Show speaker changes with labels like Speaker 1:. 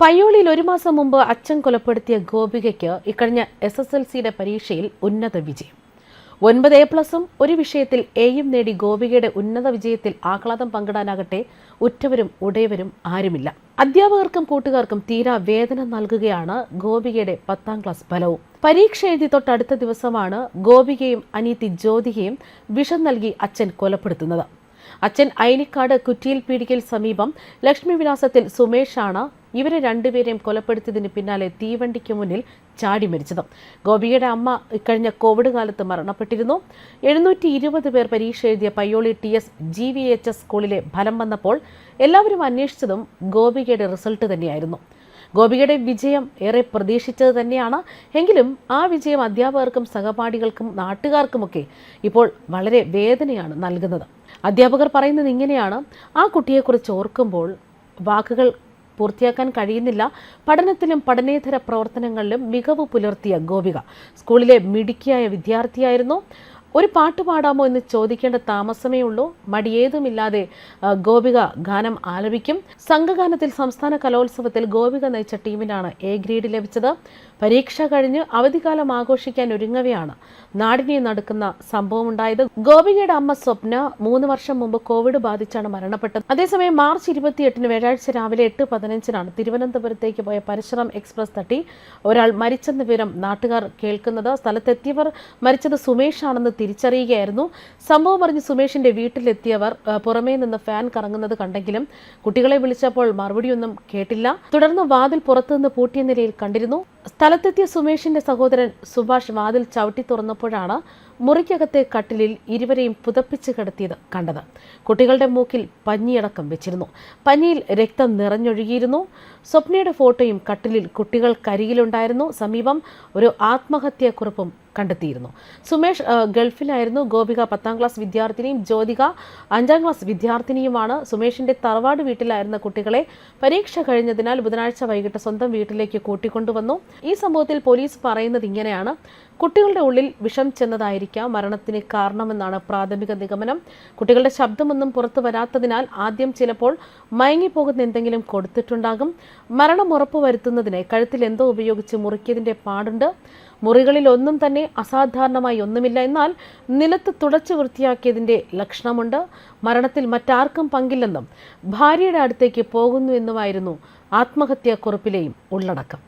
Speaker 1: പയ്യോളിയിൽ ഒരു മാസം മുമ്പ് അച്ഛൻ കൊലപ്പെടുത്തിയ ഗോപികയ്ക്ക് ഇക്കഴിഞ്ഞ എസ് എസ് എൽ സിയുടെ പരീക്ഷയിൽ ഉന്നത വിജയം. ഒൻപത് എ പ്ലസും ഒരു വിഷയത്തിൽ എയും നേടി ഗോപികയുടെ ഉന്നത വിജയത്തിൽ ആഹ്ലാദം പങ്കിടാനാകട്ടെ ഉറ്റവരും ഉടയവരും ആരുമില്ല. അധ്യാപകർക്കും കൂട്ടുകാർക്കും തീരാ വേദന നൽകുകയാണ് ഗോപികയുടെ പത്താം ക്ലാസ് ഫലവും. പരീക്ഷ എഴുതി തൊട്ടടുത്ത ദിവസമാണ് ഗോപികയും അനീതി ജ്യോതികയും വിഷം നൽകി അച്ഛൻ കൊലപ്പെടുത്തുന്നത്. അച്ഛൻ അയനിക്കാട് കുറ്റിയിൽ പീടികയിൽ സമീപം ലക്ഷ്മി വിലാസത്തിൽ സുമേഷാണ് ഇവരെ രണ്ടുപേരെയും കൊലപ്പെടുത്തിയതിന് പിന്നാലെ തീവണ്ടിക്ക് മുന്നിൽ ചാടി മരിച്ചത്. ഗോപിയുടെ അമ്മ ഇക്കഴിഞ്ഞ കോവിഡ് കാലത്ത് മരണപ്പെട്ടിരുന്നു. എഴുന്നൂറ്റി ഇരുപത് പേർ പരീക്ഷ എഴുതിയ Payyoli T S G V H S സ്കൂളിലെ ഫലം വന്നപ്പോൾ എല്ലാവരും അന്വേഷിച്ചതും ഗോപികയുടെ റിസൾട്ട് തന്നെയായിരുന്നു. ഗോപികയുടെ വിജയം ഏറെ പ്രതീക്ഷിച്ചത് തന്നെയാണ്. എങ്കിലും ആ വിജയം അധ്യാപകർക്കും സഹപാഠികൾക്കും നാട്ടുകാർക്കുമൊക്കെ ഇപ്പോൾ വളരെ വേദനയാണ് നൽകുന്നത്. അധ്യാപകർ പറയുന്നത് ഇങ്ങനെയാണ്. ആ കുട്ടിയെക്കുറിച്ച് ഓർക്കുമ്പോൾ വാക്കുകൾ പൂർത്തിയാക്കാൻ കഴിയുന്നില്ല. പഠനത്തിലും പഠനേതര പ്രവർത്തനങ്ങളിലും മികവ് പുലർത്തിയ ഗോപിക. സ്കൂളിലെ മിടുക്കിയായ വിദ്യാർത്ഥിയായിരുന്നു. ഒരു പാട്ട് പാടാമോ എന്ന് ചോദിക്കേണ്ട താമസമേ ഉള്ളൂ. മടിയേതുമില്ലാതെ ഗോപിക ഗാനം ആലപിക്കും. സംഘഗാനത്തിൽ സംസ്ഥാന കലോത്സവത്തിൽ ഗോപിക നയിച്ച ടീമിനാണ് എ ഗ്രേഡ് ലഭിച്ചത്. പരീക്ഷ കഴിഞ്ഞ് അവധിക്കാലം ആഘോഷിക്കാൻ ഒരുങ്ങവെയാണ് നാടിനെ നടക്കുന്ന സംഭവമുണ്ടായത്. ഗോപികയുടെ അമ്മ സ്വപ്ന മൂന്ന് വർഷം മുമ്പ് കോവിഡ് ബാധിച്ചാണ് മരണപ്പെട്ടത്. അതേസമയം മാർച്ച് ഇരുപത്തിയെട്ടിന് വ്യാഴാഴ്ച രാവിലെ എട്ട് പതിനഞ്ചിനാണ് തിരുവനന്തപുരത്തേക്ക് പോയ പരശുറാം എക്സ്പ്രസ് തട്ടി ഒരാൾ മരിച്ചെന്ന വിവരം നാട്ടുകാർ കേൾക്കുന്നത്. സ്ഥലത്തെത്തിയവർ മരിച്ചത് സുമേഷ് ആണെന്ന് തിരിച്ചറിയുകയായിരുന്നു. സംഭവം അറിഞ്ഞ് സുമേഷിന്റെ വീട്ടിലെത്തിയവർ പുറമേ നിന്ന് ഫാൻ കറങ്ങുന്നത് കണ്ടെങ്കിലും കുട്ടികളെ വിളിച്ചപ്പോൾ മറുപടിയൊന്നും കേട്ടില്ല. തുടർന്ന് വാതിൽ പുറത്തുനിന്ന് പൂട്ടിയ നിലയിൽ കണ്ടിരുന്നു. സ്ഥലത്തെത്തിയ സുമേഷിന്റെ സഹോദരൻ സുഭാഷ് വാതിൽ ചവിട്ടി തുറന്നപ്പോഴാണ് മുറിക്കകത്തെ കട്ടിലിൽ ഇരുവരെയും പുതപ്പിച്ച് കിടത്തിയത് കണ്ടത്. കുട്ടികളുടെ മൂക്കിൽ പഞ്ഞിയടക്കം വെച്ചിരുന്നു. പഞ്ഞിയിൽ രക്തം നിറഞ്ഞൊഴുകിയിരുന്നു. സ്വപ്നയുടെ ഫോട്ടോയും കട്ടിലിൽ കുട്ടികൾ കരിയിലുണ്ടായിരുന്നു സമീപം ഒരു ആത്മഹത്യാക്കുറിപ്പും കണ്ടെത്തിയിരുന്നു. സുമേഷ് ഗൾഫിലായിരുന്നു. ഗോപിക പത്താം ക്ലാസ് വിദ്യാർത്ഥിനിയും ജ്യോതിക അഞ്ചാം ക്ലാസ് വിദ്യാർത്ഥിനിയുമാണ്. സുമേഷിന്റെ തറവാട് വീട്ടിലായിരുന്ന കുട്ടികളെ പരീക്ഷ കഴിഞ്ഞതിനാൽ ബുധനാഴ്ച വൈകിട്ട് സ്വന്തം വീട്ടിലേക്ക് കൂട്ടിക്കൊണ്ടുവന്നു. ഈ സംഭവത്തിൽ പോലീസ് പറയുന്നത് ഇങ്ങനെയാണ്. കുട്ടികളുടെ ഉള്ളിൽ വിഷം ചെന്നതായിരിക്കാം മരണത്തിന് കാരണമെന്നാണ് പ്രാഥമിക നിഗമനം. കുട്ടികളുടെ ശബ്ദമൊന്നും പുറത്തു വരാത്തതിനാൽ ആദ്യം ചിലപ്പോൾ മയങ്ങിപ്പോകുന്ന എന്തെങ്കിലും കൊടുത്തിട്ടുണ്ടാകും. മരണം ഉറപ്പുവരുത്തുന്നതിന് കഴുത്തിൽ എന്തോ ഉപയോഗിച്ച് മുറുക്കിയതിന്റെ പാടുണ്ട്. മുറികളിൽ ഒന്നും തന്നെ അസാധാരണമായി ഒന്നുമില്ല. എന്നാൽ നിലത്ത് തുടച്ചു വൃത്തിയാക്കിയതിന്റെ ലക്ഷണമുണ്ട്. മരണത്തിൽ മറ്റാർക്കും പങ്കില്ലെന്നും ഭാര്യയുടെ അടുത്തേക്ക് പോകുന്നു എന്നുമായിരുന്നു ആത്മഹത്യാക്കുറിപ്പിലെയും ഉള്ളടക്കം.